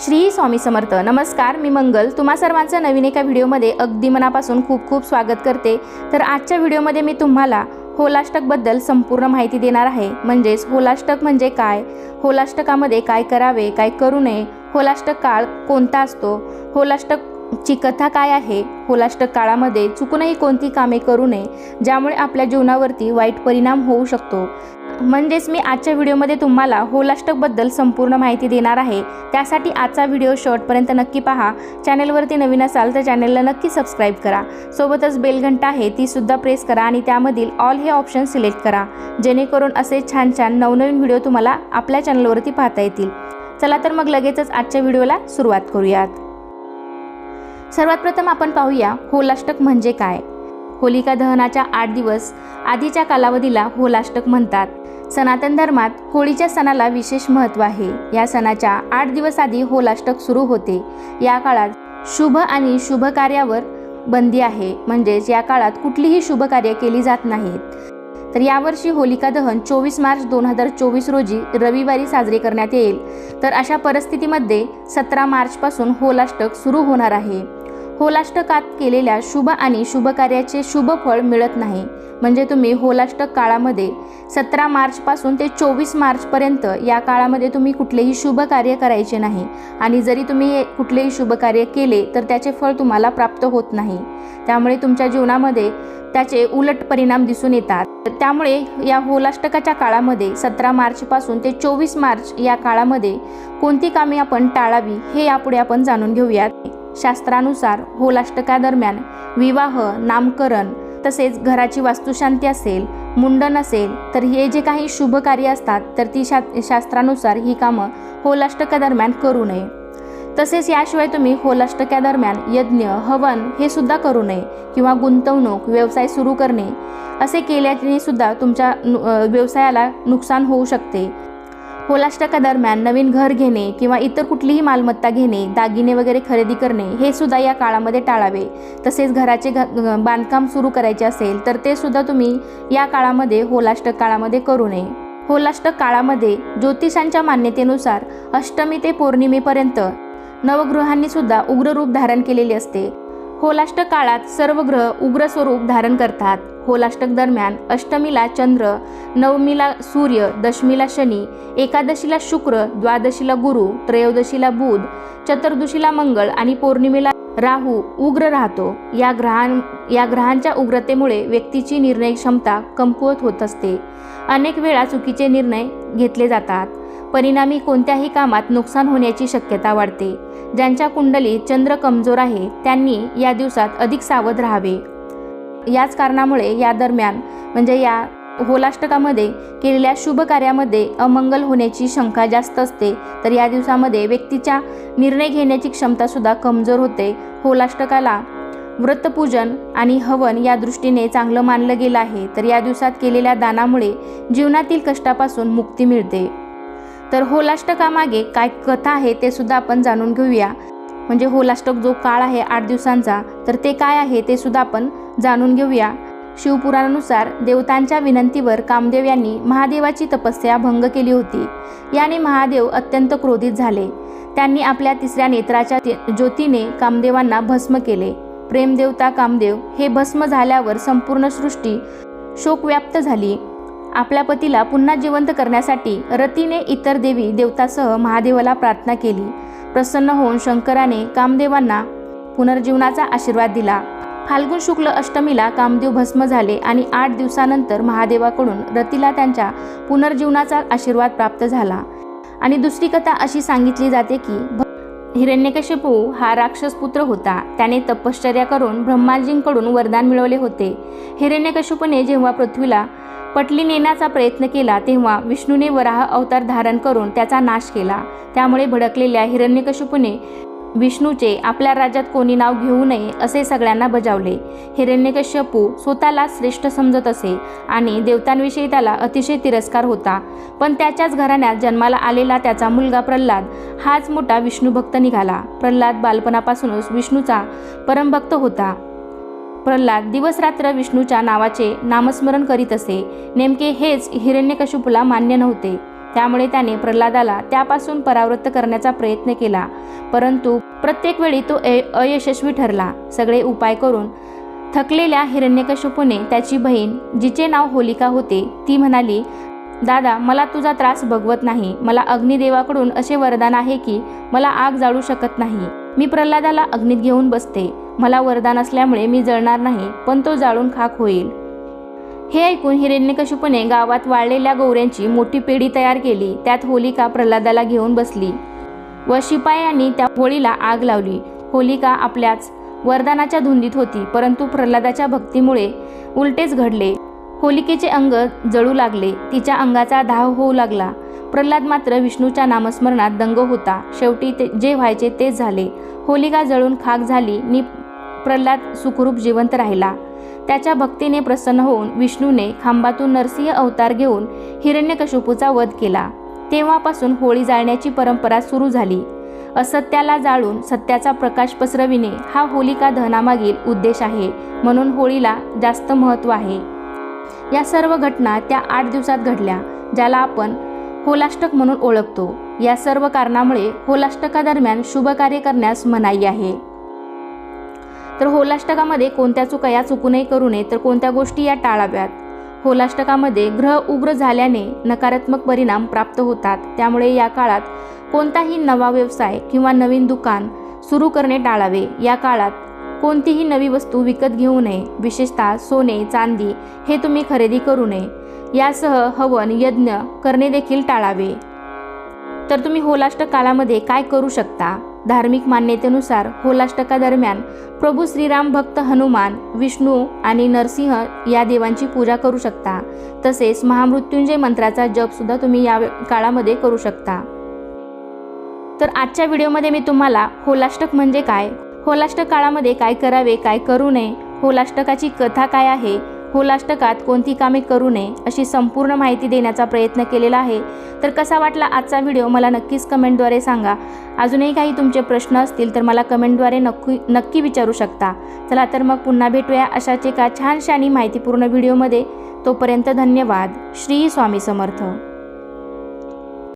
श्री स्वामी समर्थ. नमस्कार मी मंगल. तुम्हा सर्वांचं नवीन एका व्हिडिओमध्ये अगदी मनापासून खूप खूप स्वागत करते. तर आजच्या व्हिडिओमध्ये मी तुम्हाला होलाष्टकबद्दल संपूर्ण माहिती देणार आहे. म्हणजेच होलाष्टक म्हणजे काय? होलाष्टकामध्ये काय करावे काय करू नये? होलाष्टक काळ कोणता असतो? होलाष्टकची कथा काय आहे? होलाष्टक काळामध्ये चुकूनही कोणती कामे करू नये ज्यामुळे आपल्या जीवनावरती वाईट परिणाम होऊ शकतो. म्हणजेच मी आजच्या व्हिडिओमध्ये तुम्हाला होलाष्टकबद्दल संपूर्ण माहिती देणार आहे. त्यासाठी आजचा व्हिडिओ शॉर्टपर्यंत नक्की पहा. चॅनलवरती नवीन असाल तर चॅनलला नक्की सबस्क्राईब करा. सोबतच बेलघंटा आहे ती सुद्धा प्रेस करा आणि त्यामधील ऑल हे ऑप्शन सिलेक्ट करा. जेणेकरून असे छान छान नवनवीन व्हिडिओ तुम्हाला आपल्या चॅनलवरती पाहता येतील. चला तर मग लगेचच आजच्या व्हिडिओला सुरुवात करूयात. सर्वात प्रथम आपण पाहूया होलाष्टक म्हणजे काय? होलिका दहनाच्या आठ दिवस आधीच्या कालावधीला होलाष्टक म्हणतात. सनातन धर्मात होळीच्या सणाला विशेष महत्त्व आहे. या सणाच्या आठ दिवस आधी होलाष्टक सुरू होते. या काळात शुभ आणि शुभ कार्यावर बंदी आहे. म्हणजेच या काळात कुठलीही शुभ कार्य केली जात नाहीत. तर यावर्षी होलिका दहन चोवीस मार्च दोन हजार चोवीस रोजी रविवारी साजरे करण्यात येईल. तर अशा परिस्थितीमध्ये सतरा मार्चपासून होलाष्टक सुरू होणार आहे. होलाष्टकात केलेल्या शुभ आणि शुभ कार्याचे शुभ फळ मिळत नाही. म्हणजे तुम्ही होलाष्टक काळामध्ये सतरा मार्चपासून ते चोवीस मार्चपर्यंत या काळामध्ये तुम्ही कुठलेही शुभ कार्य करायचे नाही. आणि जरी तुम्ही कुठलेही शुभ कार्य केले तर त्याचे फळ तुम्हाला प्राप्त होत नाही. त्यामुळे तुमच्या जीवनामध्ये त्याचे उलट परिणाम दिसून येतात. त्यामुळे या होलाष्टकाच्या काळामध्ये सतरा मार्चपासून ते चोवीस मार्च या काळामध्ये कोणती कामे आपण टाळावी हे यापुढे आपण जाणून घेऊयात. शास्त्रानुसार होलाष्टकादरम्यान विवाह नामकरण तसेच घराची वास्तुशांती असेल मुंडन असेल तर हे जे काही शुभ कार्य असतात तर ती शा शास्त्रानुसार ही कामं होलाष्टकादरम्यान करू नये. तसेच याशिवाय तुम्ही होलाष्टकादरम्यान यज्ञ हवन हे सुद्धा करू नये किंवा गुंतवणूक व्यवसाय सुरू करणे असे केल्याने सुद्धा तुमच्या नु व्यवसायाला नुकसान होऊ शकते. होलाष्टकादरम्यान नवीन घर घेणे किंवा इतर कुठलीही मालमत्ता घेणे दागिने वगैरे खरेदी करणे हे सुद्धा या काळामध्ये टाळावे. तसेच घराचे घ बांधकाम सुरू करायचे असेल तर ते सुद्धा तुम्ही या काळामध्ये होलाष्टक काळामध्ये करू नये. होलाष्टक काळामध्ये ज्योतिषांच्या मान्यतेनुसार अष्टमी ते पौर्णिमेपर्यंत नवगृहांनी सुद्धा उग्र रूप धारण केलेले असते. होलाष्टक काळात सर्व ग्रह उग्र स्वरूप धारण करतात. होलाष्टक दरम्यान अष्टमीला चंद्र नवमीला सूर्य दशमीला शनी एकादशीला शुक्र द्वादशीला गुरु त्रयोदशीला बुध चतुर्दशीला मंगळ आणि पौर्णिमेला राहू उग्र राहतो. या ग्रहां या ग्रहांच्या उग्रतेमुळे व्यक्तीची निर्णय क्षमता कमकुवत होत असते. अनेक वेळा चुकीचे निर्णय घेतले जातात. परिणामी कोणत्याही कामात नुकसान होण्याची शक्यता वाढते. ज्यांच्या कुंडलीत चंद्र कमजोर आहे त्यांनी या दिवसात अधिक सावध राहावे. याच कारणामुळे या दरम्यान म्हणजे या होलाष्टकामध्ये केलेल्या शुभ कार्यामध्ये अमंगल होण्याची शंका जास्त असते तर या दिवसामध्ये व्यक्तीच्या निर्णय घेण्याची क्षमतासुद्धा कमजोर होते. होलाष्टकाला व्रतपूजन आणि हवन या दृष्टीने चांगलं मानलं गेलं आहे तर या दिवसात केलेल्या दानामुळे जीवनातील कष्टापासून मुक्ती मिळते. तर होलाष्टकामागे काय कथा आहे ते सुद्धा आपण जाणून घेऊया. म्हणजे होलाष्टक जो काळ आहे आठ दिवसांचा तर ते काय आहे ते सुद्धा आपण जाणून घेऊया. शिवपुराणानुसार देवतांच्या विनंतीवर कामदेव यांनी महादेवाची तपस्या भंग केली होती. याने महादेव अत्यंत क्रोधित झाले. त्यांनी आपल्या तिसऱ्या नेत्राच्या ज्योतीने कामदेवांना भस्म केले. प्रेमदेवता कामदेव हे भस्म झाल्यावर संपूर्ण सृष्टी शोकव्याप्त झाली. आपल्या पतीला पुन्हा जिवंत करण्यासाठी रतीने इतर देवी देवतासह महादेवाला प्रार्थना केली. प्रसन्न होऊन शंकराने कामदेवांना पुनर्जीवनाचा आशीर्वाद दिला. फाल्गुन शुक्ल अष्टमीला कामदेव भस्म झाले आणि आठ दिवसानंतर महादेवाकडून रतीला त्यांच्या पुनर्जीवनाचा आशीर्वाद प्राप्त झाला. आणि दुसरी कथा अशी सांगितली जाते की हिरण्यकशिपू हा राक्षस पुत्र होता. त्याने तपश्चर्या करून ब्रह्माजींकडून वरदान मिळवले होते. हिरण्यकशिपूने जेव्हा पृथ्वीला पटली नेण्याचा प्रयत्न केला तेव्हा विष्णूने वराह अवतार धारण करून त्याचा नाश केला. त्यामुळे भडकलेल्या हिरण्यकशिपूने विष्णूचे आपल्या राज्यात कोणी नाव घेऊ नये असे सगळ्यांना बजावले. हिरण्यकश्यपू स्वतःला श्रेष्ठ समजत असे आणि देवतांविषयी त्याला अतिशय तिरस्कार होता. पण त्याच्याच घराण्यात जन्माला आलेला त्याचा मुलगा प्रल्हाद हाच मोठा विष्णूभक्त निघाला. प्रल्हाद बालपणापासूनच विष्णूचा परमभक्त होता. प्रल्हाद दिवसरात्र विष्णूच्या नावाचे नामस्मरण करीत असे. नेमके हेच हिरण्यकशिपूला मान्य नव्हते. त्यामुळे त्याने प्रल्हादाला त्यापासून परावृत्त करण्याचा प्रयत्न केला. परंतु प्रत्येक वेळी तो अयशस्वी ठरला. सगळे उपाय करून थकलेल्या हिरण्यकशिपूने त्याची बहीण जिचे नाव होलिका होते ती म्हणाली दादा मला तुझा त्रास भगवत नाही. मला अग्निदेवाकडून असे वरदान आहे की मला आग जाळू शकत नाही. मी प्रल्हादाला अग्नीत घेऊन बसते. मला वरदान असल्यामुळे मी जळणार नाही पण तो जाळून खाक होईल. हे ऐकून हिरण्यकशिपूने गावात वाळलेल्या गौऱ्यांची मोठी पेढी तयार केली. त्यात होलिका प्रल्हादाला घेऊन बसली. व शिपायांनी त्या होळीला आग लावली. होलिका आपल्याच वरदानाच्या धुंदीत होती परंतु प्रल्हादाच्या भक्तीमुळे उलटेच घडले. होलिकेचे अंग जळू लागले. तिच्या अंगाचा दाह होऊ लागला. प्रल्हाद मात्र विष्णूच्या नामस्मरणात दंग होता. शेवटी ते जे व्हायचे तेच झाले. होलिका जळून खाक झाली नि प्रल्हाद सुखरूप जिवंत राहिला. त्याच्या भक्तीने प्रसन्न होऊन विष्णूने खांबातून नरसिंह अवतार घेऊन हिरण्यकशुपूचा वध केला. तेव्हापासून होळी जाळण्याची परंपरा सुरू झाली. असत्याला जाळून सत्याचा प्रकाश पसरविणे हा होलिका दहनामागील उद्देश आहे. म्हणून होळीला जास्त महत्त्व आहे. या सर्व घटना त्या आठ दिवसात घडल्या ज्याला आपण होलाष्टक म्हणून ओळखतो. या सर्व कारणामुळे होलाष्टकादरम्यान शुभ कार्य करण्यास मनाई आहे. तर होलाष्टकामध्ये कोणत्या चुका या चुकूनही करू नये तर कोणत्या गोष्टी या टाळाव्यात? होलाष्टकामध्ये ग्रह उग्र झाल्याने नकारात्मक परिणाम प्राप्त होतात. त्यामुळे या काळात कोणताही नवा व्यवसाय किंवा नवीन दुकान सुरू करणे टाळावे. या काळात कोणतीही नवी वस्तू विकत घेऊ नये. विशेषतः सोने चांदी हे तुम्ही खरेदी करू नये. यासह हवन यज्ञ करणे देखील टाळावे. तर तुम्ही होलाष्टक कालामध्ये काय करू शकता? धार्मिक मान्यतेनुसार होलाष्टकादरम्यान प्रभू श्रीराम भक्त हनुमान विष्णू आणि नरसिंह या देवांची पूजा करू शकता. तसेच महामृत्युंजय मंत्राचा जपसुद्धा तुम्ही या काळामध्ये करू शकता. तर आजच्या व्हिडिओमध्ये मी तुम्हाला होलाष्टक म्हणजे काय? होलाष्टक काळामध्ये काय करावे काय करू नये? होलाष्टकाची कथा काय आहे? होलाष्टकात कोणती कामे करू नये अशी संपूर्ण माहिती देण्याचा प्रयत्न केलेला आहे. तर कसा वाटला आजचा व्हिडिओ मला नक्कीच कमेंटद्वारे सांगा. अजूनही काही तुमचे प्रश्न असतील तर मला कमेंटद्वारे नक्की नक्की विचारू शकता. चला तर मग पुन्हा भेटूया अशाच एका छानशा आणि माहितीपूर्ण व्हिडिओमध्ये. तोपर्यंत धन्यवाद. श्री स्वामी समर्थ.